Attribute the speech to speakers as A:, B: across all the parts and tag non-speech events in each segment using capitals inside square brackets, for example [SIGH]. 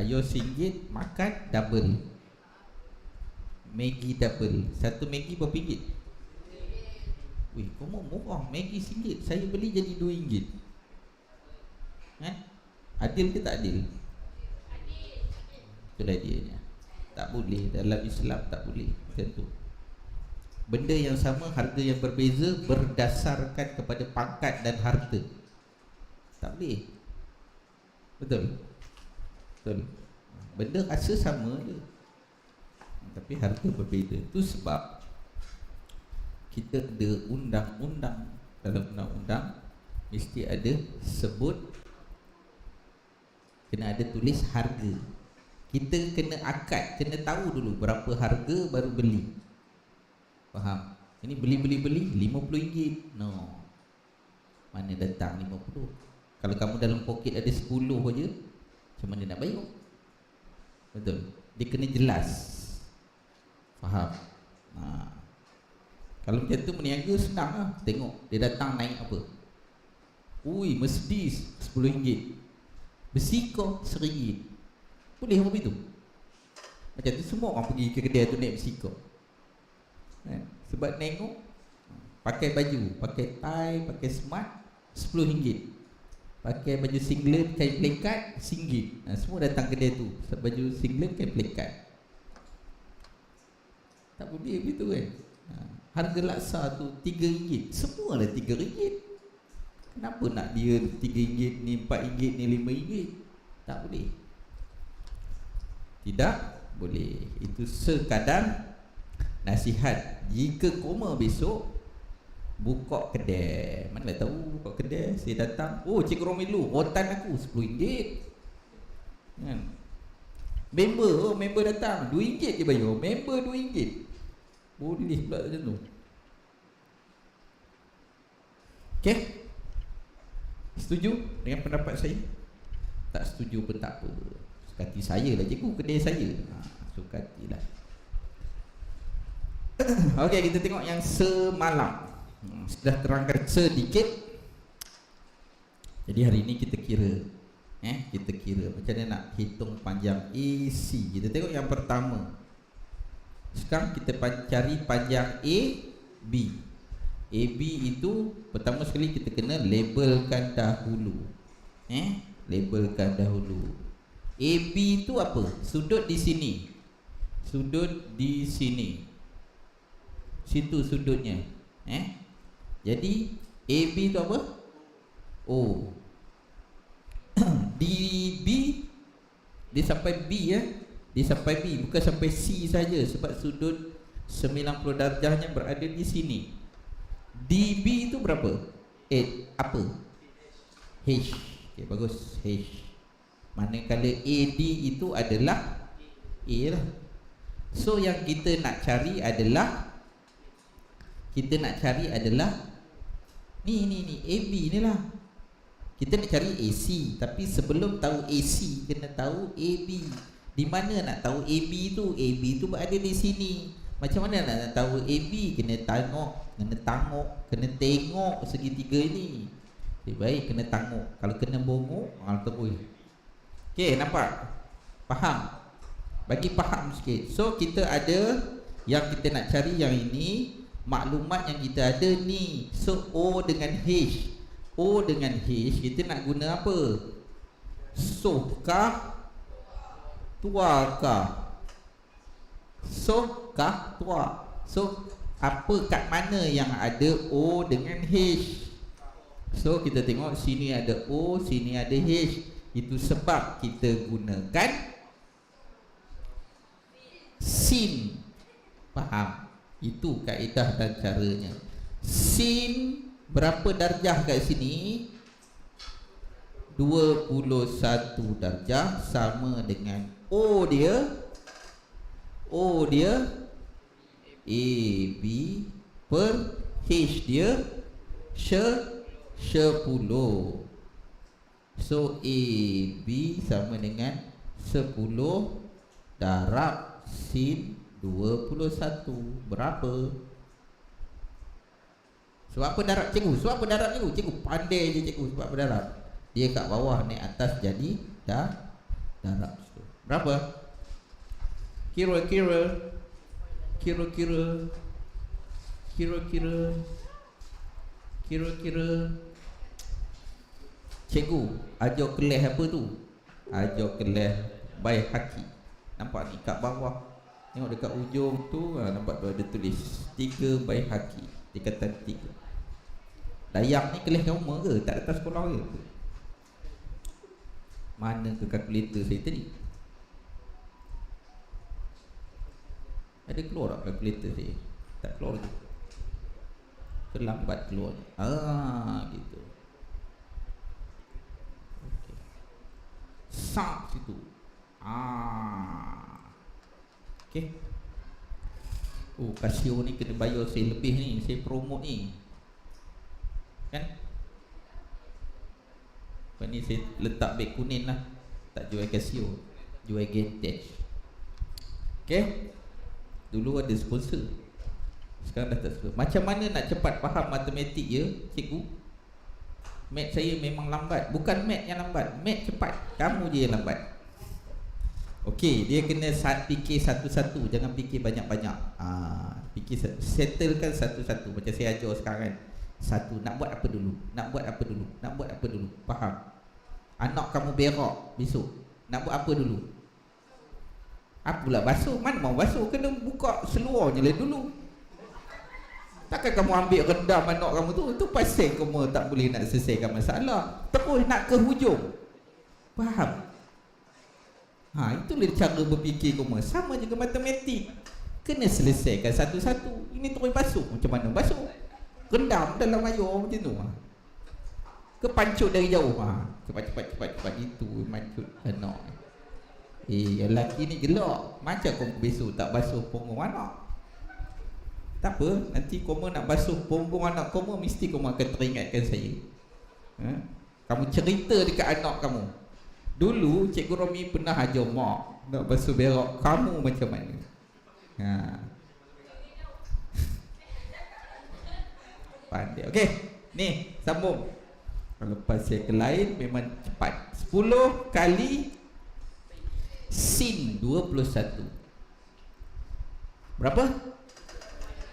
A: Ayah singgit makan double. Maggi double. Satu Maggi berapa ringgit? Wih, kau mau murah Maggi singgit? Saya beli jadi dua ringgit. Eh? Adil ke tak adil? Itulah dia Tak boleh. Dalam Islam tak boleh. Macam tu. Benda yang sama Harga yang berbeza Berdasarkan kepada pangkat dan harta. Tak boleh. Betul? Betul. Benda rasa sama je. Tapi harga berbeza. Itu sebab kita ada undang-undang dalam undang-undang mesti ada sebut kena ada tulis harga. Kita kena akad, kena tahu dulu berapa harga baru beli. Faham? Ini beli-beli-beli RM50. No. Mana datang 50? Kalau kamu dalam poket ada 10 aja, macam mana nak bayar? Betul. Dia kena jelas. Faham? Ha. Kalau macam tu meniaga senang lah. Tengok dia datang naik apa? Ui Mercedes RM10 Bersiko RM1 Boleh apa itu Macam tu semua orang pergi ke kedai tu naik bersiko ha. Sebab tengok Pakai baju Pakai tie Pakai smart RM10 Pakai baju singlet kain plekat singgit. Ha, semua datang kedai tu. Baju singlet kain plekat. Tak boleh begitu kan? Ha, harga laksa tu tiga ringgit. Semua lah tiga ringgit. Kenapa nak dia tiga ringgit ni empat ringgit ni lima ringgit? Tak boleh. Tidak boleh. Itu sekadar nasihat. Jika koma besok Buka kedai. Mana tahu buka kedai? Saya datang Oh Cikgu Romilu Rotan aku RM10 kan? Member oh, Member datang RM2 je bayar. Member RM2 Boleh pula macam tu. Okay Setuju dengan pendapat saya? Tak setuju pun tak apa. Sukati saya lah cikgu Kedai saya. Ha, Sukati lah [COUGHS] Okay kita tengok yang semalam Sudah terangkan sedikit. Jadi hari ini kita kira eh kita kira macam mana nak hitung panjang AC kita tengok yang pertama. Sekarang kita cari panjang A B. AB itu pertama sekali kita kena labelkan dahulu eh labelkan dahulu. AB itu apa? Sudut di sini. Sudut di sini. Situ sudutnya eh jadi AB tu apa? O. [CLEARS THROAT] DB dia sampai B ya. Dia sampai B bukan sampai C saja sebab sudut 90 darjahnya berada di sini. DB itu berapa? 8 apa? H. Okey bagus H. Manakala AD itu adalah A lah. So yang kita nak cari adalah kita nak cari adalah Ni ni ni AB ni lah. Kita nak cari AC Tapi sebelum tahu AC Kena tahu AB Di mana nak tahu AB tu? AB tu berada di sini. Macam mana nak, nak tahu AB Kena tengok Kena tengok Kena tengok segitiga ni okay, Baik kena tengok Kalau kena bongok Hal terus Okay nampak? Faham? Bagi faham sikit. So kita ada Yang kita nak cari yang ini maklumat yang kita ada ni. So O dengan H. O dengan H kita nak guna apa? So kah tua kah so kah tua so apa kat mana yang ada O dengan H? So kita tengok sini ada O sini ada H. Itu sebab kita gunakan sin. Faham itu kaedah dan caranya. Sin berapa darjah kat sini? 21 darjah sama dengan O dia. O dia A B per H dia She 10 So A B sama dengan 10 darab sin 21 Berapa? Sebab apa darab cikgu? Sebab apa darab cikgu? Cikgu pandai je cikgu sebab apa darab Dia kat bawah naik atas jadi dah darab. Berapa? Kira-kira kira-kira kira-kira kira-kira cikgu ajar kelas apa tu? Ajar kelas by haki. Nampak ni kat bawah. Tengok dekat ujung tu ha, nampak tu ada tulis tiga by haki. Tingkatan tiga. Dayang ni kelas kamu ke? Tak datang sekolah ke? Mana ke kalkulator saya tadi? Ada keluar tak kalkulator saya? Tak keluar lagi. Terlambat keluar. Ah, gitu. Okey. Sak situ. Ah. Okey. Oh, Casio ni kena bayar saya lebih ni. Saya promote ni. Kan? Lepas ni saya letak beg kuning lah. Tak jual Casio Jual Gentex Okay Dulu ada sponsor. Sekarang dah tak sponsor. Macam mana nak cepat faham matematik ya Cikgu? Mat saya memang lambat. Bukan mat yang lambat. Mat cepat. Kamu je yang lambat Okey, dia kena fikir satu-satu Jangan fikir banyak-banyak ah, Fikir Settlekan satu-satu Macam saya ajar sekarang kan satu, nak buat apa dulu? Nak buat apa dulu? Nak buat apa dulu? Faham? Anak kamu berak besok Nak buat apa dulu? Apa basuh? Mana mau basuh? Kena buka seluarnya lah dulu Takkan kamu ambil rendam anak kamu tu Itu pasal kamu tak boleh nak selesaikan masalah Terus nak ke hujung Faham? Ha, itulah cara berfikir kamu Sama juga matematik. Kena selesaikan satu-satu. Ini terus basuh. Macam mana basuh? rendam dalam air macam tu ha. ke pancut dari jauh ha. cepat cepat cepat cepat. Itu pancut anak eh lelaki ni gelak. Macam kau besok tak basuh punggung anak. Tak apa. Nanti kau nak basuh punggung anak kau mesti kau akan teringatkan saya. Ha? kamu cerita dekat anak kamu dulu cikgu Romi pernah ajar mak nak basuh berak kamu macam mana ha [LAUGHS] pandai. Okey. Ni sambung. Kalau pasal ke lain memang cepat. 10 kali sin 21. Berapa?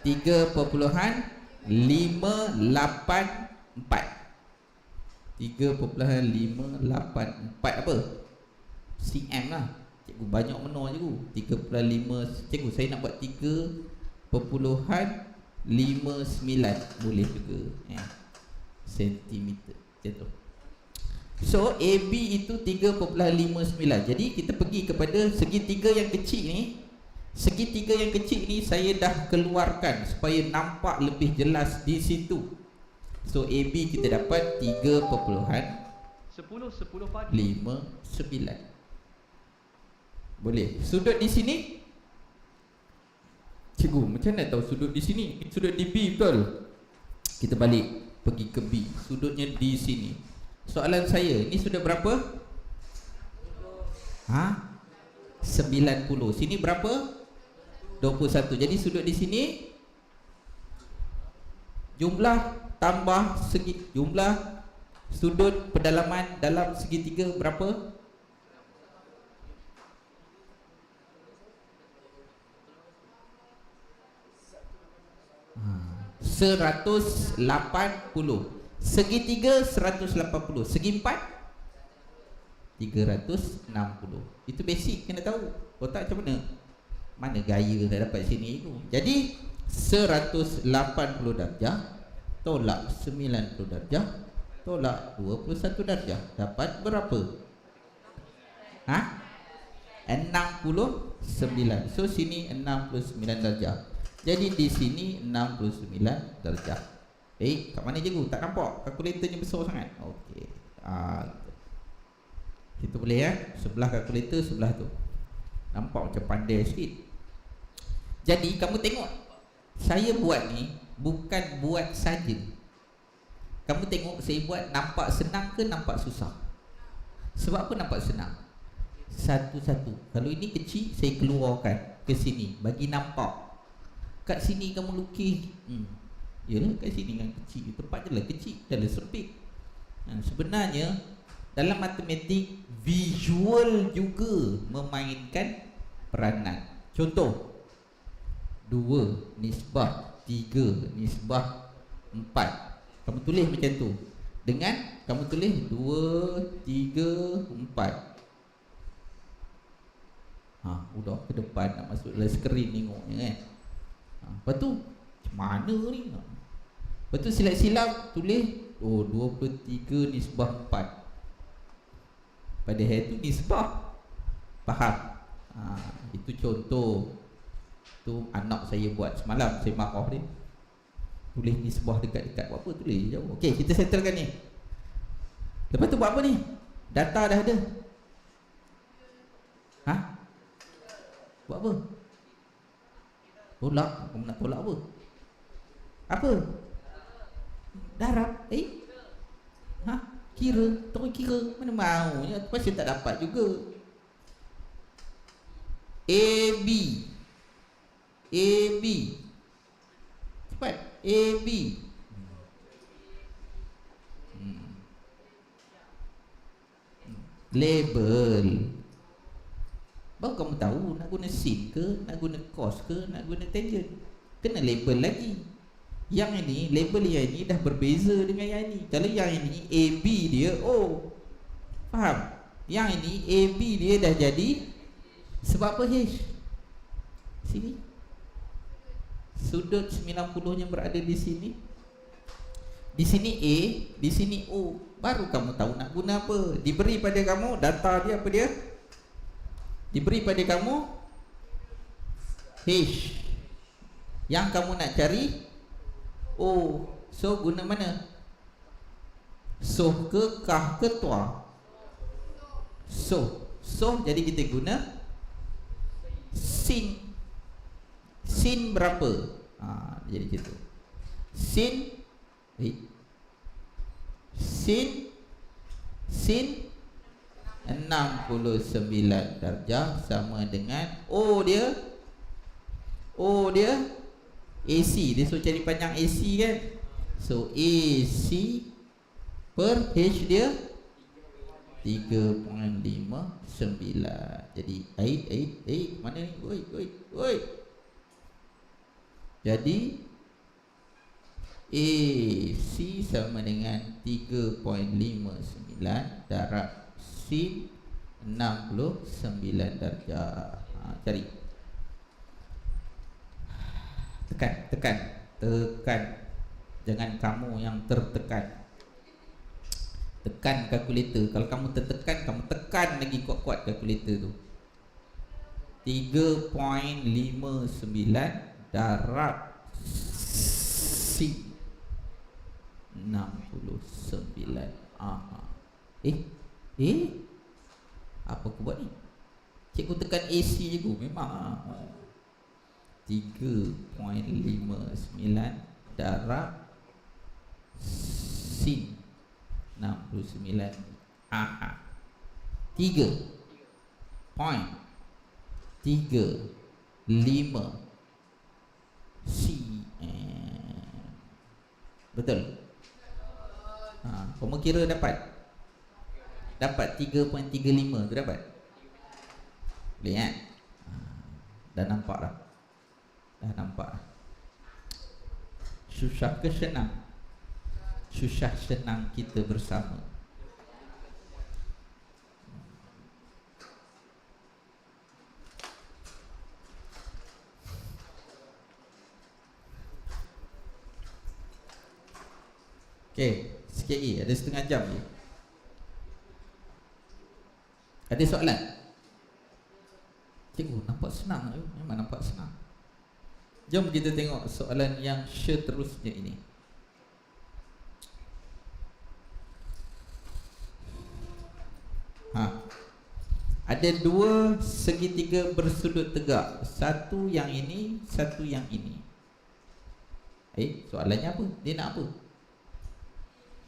A: 3.584 3.584 apa? CM lah. Cikgu banyak menor cikgu. 3.5 Cikgu saya nak buat 3 59 boleh juga. Ya. Sentimeter. Macam tu. So AB itu 3.59 Jadi kita pergi kepada segitiga yang kecil ni. Segitiga yang kecil ni Saya dah keluarkan Supaya nampak lebih jelas di situ So AB kita dapat 3.10 10 pagi 5 9 Boleh Sudut di sini Cikgu, macam mana tahu sudut di sini? Sudut di B betul? Kita balik pergi ke B. Sudutnya di sini. Soalan saya, ini sudah berapa? Ha? 90. Sini berapa? 21. Jadi sudut di sini jumlah tambah segi jumlah sudut pedalaman dalam segitiga berapa? 180 Segitiga 180 Segi empat? 360 Itu basic kena tahu Otak macam mana. Mana gaya dah dapat sini tu Jadi 180 darjah Tolak 90 darjah Tolak 21 darjah Dapat berapa? Ha? 69 So sini 69 darjah jadi di sini 69 darjah. Eh, kat mana cikgu? Tak nampak. Kalkulatornya besar sangat. Okey. Ah. Kita boleh ya. Sebelah kalkulator sebelah tu. Nampak macam pandai sikit. Jadi kamu tengok. Saya buat ni bukan buat saja. Kamu tengok saya buat nampak senang ke nampak susah? Sebab apa nampak senang? Satu-satu. Kalau ini kecil saya keluarkan ke sini bagi nampak kat sini kamu lukis hmm. Yalah kat sini kan kecil Tempat je lah kecil Dah lah sempit ha, Sebenarnya dalam matematik visual juga memainkan peranan. Contoh dua nisbah tiga nisbah empat. Kamu tulis macam tu. Dengan kamu tulis dua tiga empat. Ha, udah ke depan nak masuk dalam skrin tengoknya kan. Ha, lepas tu macam mana ni? Lepas tu silap-silap tulis oh 23 nisbah 4. Padahal itu nisbah. Faham? Ha, itu contoh tu anak saya buat semalam saya marah dia. Tulis nisbah dekat-dekat buat apa tulis jauh. Okey, kita settlekan ni. Lepas tu buat apa ni? Data dah ada. Ha? Buat apa? Tolak Kamu nak tolak apa? Apa? Darab Eh? Ha? Kira Terus kira Mana mau ya, Pasti tak dapat juga A B A B Cepat A B hmm. Hmm. Label Baru kamu tahu nak guna sin ke, nak guna cos ke, nak guna tangent. Kena label lagi. Yang ini, label yang ini dah berbeza dengan yang ini. Kalau yang ini AB dia O. Faham? Yang ini AB dia dah jadi sebab apa H? Sini. Sudut 90 yang berada di sini. Di sini A, di sini O. Baru kamu tahu nak guna apa. Diberi pada kamu data dia apa dia? diberi pada kamu H yang kamu nak cari O so guna mana so ke kah ke tua so so jadi kita guna sin sin berapa? Ha, jadi gitu. Sin eh, sin sin 69 darjah sama dengan O dia. O dia AC dia suruh cari panjang AC kan? So AC per H dia 3.59 jadi 8 8 8 mana ni? Oi oi oi jadi AC sama dengan 3.59 darab sin 69 darjah. Ha, cari. Tekan tekan tekan. Jangan kamu yang tertekan. Tekan kalkulator. Kalau kamu tertekan kamu tekan lagi kuat-kuat kalkulator tu. 3.59 darab sin 69 aha. Eh Eh? Apa aku buat ni? Cikgu tekan AC je aku Memang 3.59 Darab Sin 69 Aha. 3 Point. 3 5 C Betul. Ha, Kamu kira dapat? Dapat 3.35 tu dapat? Boleh kan Dah nampak dah. Dah nampak dah. Susah ke senang? Susah senang kita bersama Okay, sikit lagi, ada setengah jam lagi ada soalan? Cikgu nampak senang Memang nampak senang Jom kita tengok soalan yang seterusnya ini ha. Ada dua segitiga bersudut tegak Satu yang ini Satu yang ini Eh soalannya apa? Dia nak apa?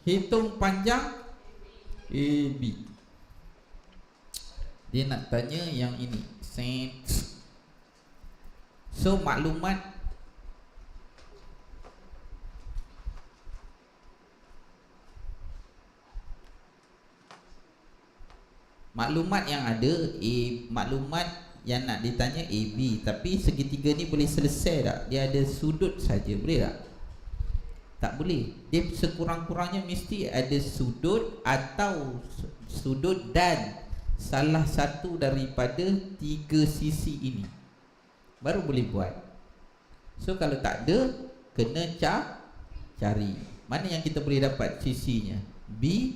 A: Hitung panjang AB dia nak tanya yang ini. So maklumat Maklumat yang ada A, Maklumat yang nak ditanya A, B. Tapi segitiga ni boleh selesai tak? Dia ada sudut saja. Boleh tak? Tak boleh. Dia sekurang-kurangnya mesti ada sudut Atau sudut dan Salah satu daripada tiga sisi ini. Baru boleh buat. So kalau tak ada Kena ca cari. Mana yang kita boleh dapat sisinya? B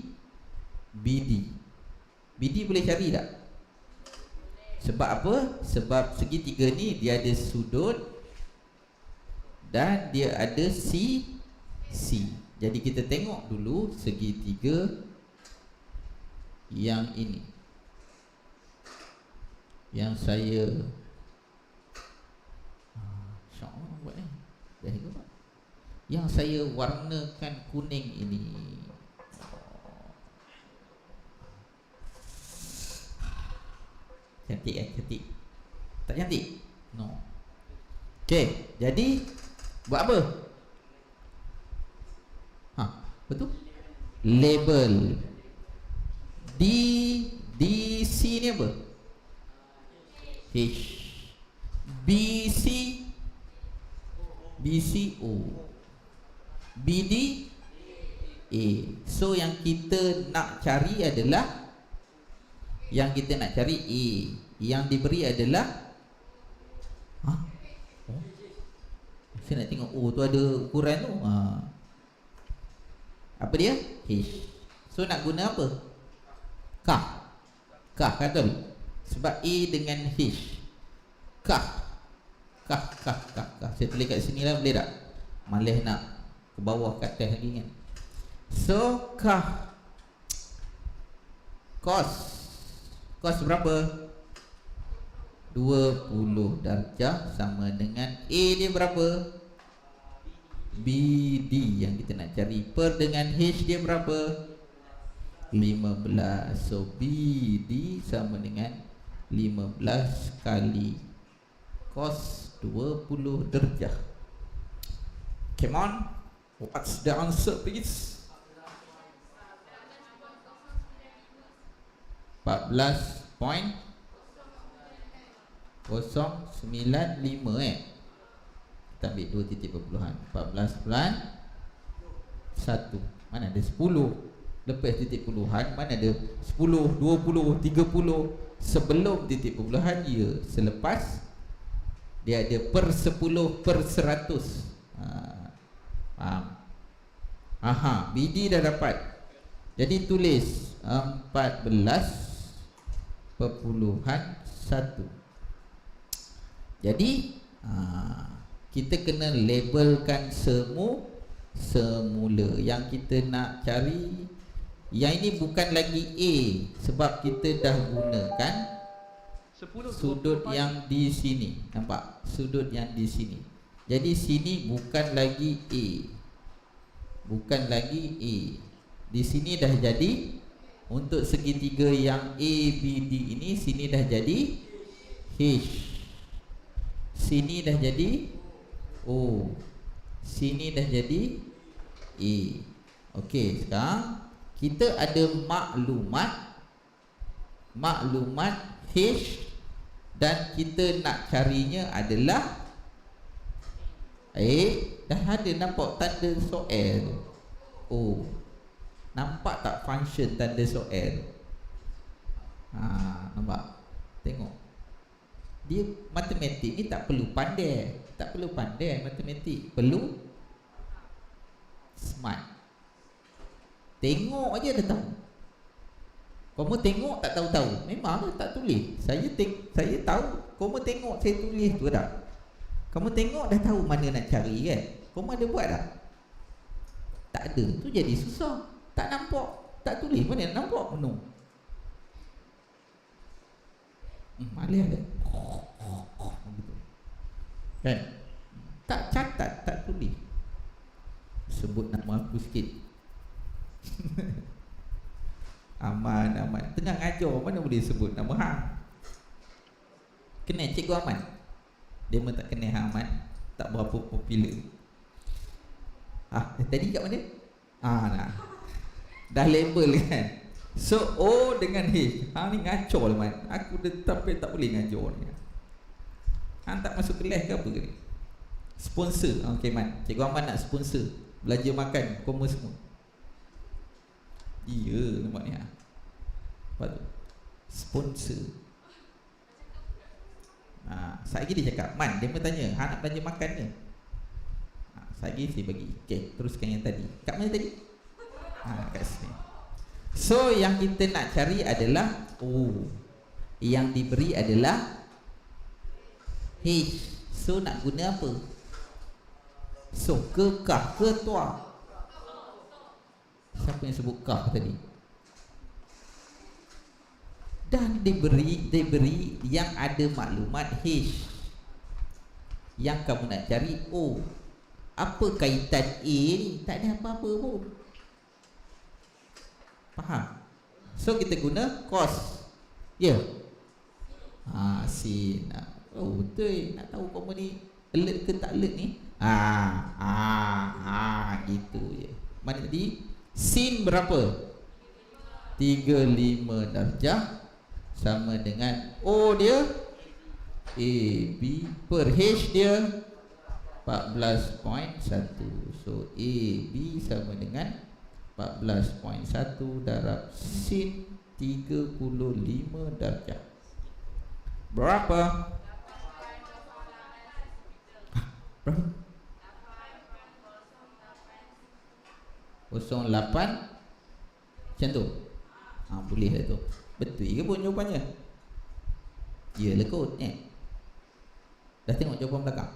A: BD BD boleh cari tak? Sebab apa? Sebab segitiga ni dia ada sudut Dan dia ada C C. Jadi kita tengok dulu segitiga Yang ini. Yang saya Yang saya warnakan kuning ini. Cantik kan? Cantik. Tak cantik? No. Okay Jadi Buat apa? Ha, betul? Label D D C ni apa? H B C B C O B D A So yang kita nak cari adalah yang kita nak cari A Yang diberi adalah ha? oh. Saya nak tengok O tu ada ukuran tu ha. Apa dia? H So nak guna apa? Kah Kah kata Sebab A dengan H Kah Kah Kah Kah Kah Saya tulis kat sini lah boleh tak? Malih nak ke bawah kat atas lagi kan So Kah Kos Kos berapa? 20 darjah sama dengan A dia berapa? BD yang kita nak cari. Per dengan H dia berapa? 15 So BD sama dengan 15 kali Kos 20 darjah Come on. What's the answer please? 14.095 eh kita ambil 2 titik perpuluhan 14 bulan 1 mana ada 10 lepas titik puluhan mana ada 10, 20, 30 sebelum titik perpuluhan ya selepas dia ada per 10 per 100 ha, faham? Aha BD dah dapat. Jadi tulis 14 perpuluhan satu. Jadi aa, kita kena labelkan semu semula. Yang kita nak cari yang ini bukan lagi A sebab kita dah gunakan sudut yang di sini. Nampak? Sudut yang di sini. Jadi sini bukan lagi A. Bukan lagi A. Di sini dah jadi. Untuk segitiga yang A, B, D ini Sini dah jadi H. Sini dah jadi O Sini dah jadi A Okey, sekarang Kita ada maklumat Maklumat H Dan kita nak carinya adalah Eh, dah ada nampak tanda soal O Nampak tak function tanda soal? Ha, nampak? Tengok. Dia matematik ni tak perlu pandai. Tak perlu pandai matematik. Perlu smart. Tengok aja dah tahu. Kamu tengok tak tahu-tahu. Memang lah tak tulis. Saya teng saya tahu. Kamu tengok saya tulis tu dah. Kamu tengok dah tahu mana nak cari kan? Kamu ada buat tak? Tak ada. Tu jadi susah. Tak nampak Tak tulis mana nak nampak No hmm, Malih ada Kan? Tak catat Tak tulis. Sebut nama aku sikit. [LAUGHS] Aman Aman. Tengah ngajar Mana boleh sebut nama hang? Kenal cikgu Aman Dia pun tak kenal Aman Tak berapa popular. Ah, tadi kat mana? Ah, nah. Dah label [LAUGHS] kan? So O dengan H. Ha ni ngaco lah man Aku dah tapi tak boleh ngaco ni Ha tak masuk kelas ke apa ke? Sponsor. Okay man. Cikgu Ahmad nak sponsor. Belajar makan Koma semua. Iya nampak ni ha Apa tu Sponsor. Ha, saya dia cakap Man dia pun tanya Ha nak belanja makan ke? Ha, Saya saya bagi. Okay teruskan yang tadi. Kat mana tadi? Ha, Kat sini. So yang kita nak cari adalah Oh Yang diberi adalah H So nak guna apa? So ke kah ke tua Siapa yang sebut kah tadi? Dan diberi diberi yang ada maklumat H. Yang kamu nak cari O. Apa kaitan A ni? Tak ada apa-apa pun. Faham? So kita guna cos. Ya. Yeah. ha sin oh betul. Nak tahu kamu ni alert ke tak alert ni? Ha ha ha gitu je. Mana tadi? Sin berapa? 35 darjah sama dengan O dia A B per H dia 14.1 so A B sama dengan 14.1 darab sin 35 darjah berapa berapa? 08 macam tu? Ha, boleh lah tu. Betul ke pun jawapannya? Ya lah kot eh. Dah tengok jawapan belakang?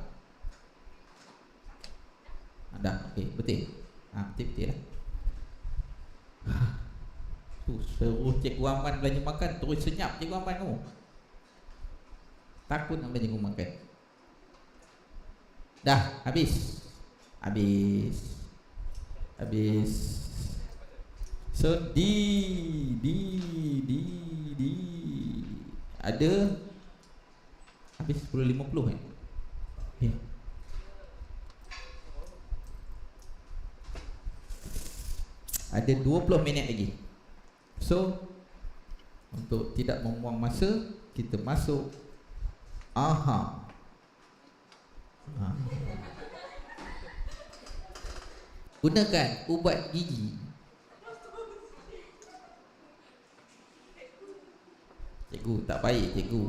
A: Ha, dah, okey, betul. Ha, Betul-betul lah. [SIGHS] Tu seruh cikgu Aman belanja makan. Terus senyap cikgu Aman tu. Takut nak belanja makan Dah, habis Habis Habis So D D D D ada habis 10.50 eh. Yeah. Ada 20 minit lagi. So untuk tidak membuang masa kita masuk aha. Ha. Gunakan ubat gigi. Cikgu tak baik cikgu.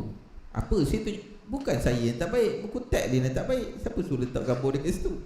A: Apa? Saya tu Bukan saya yang tak baik. Buku tag dia yang tak baik. Siapa suruh letak gambar dengan situ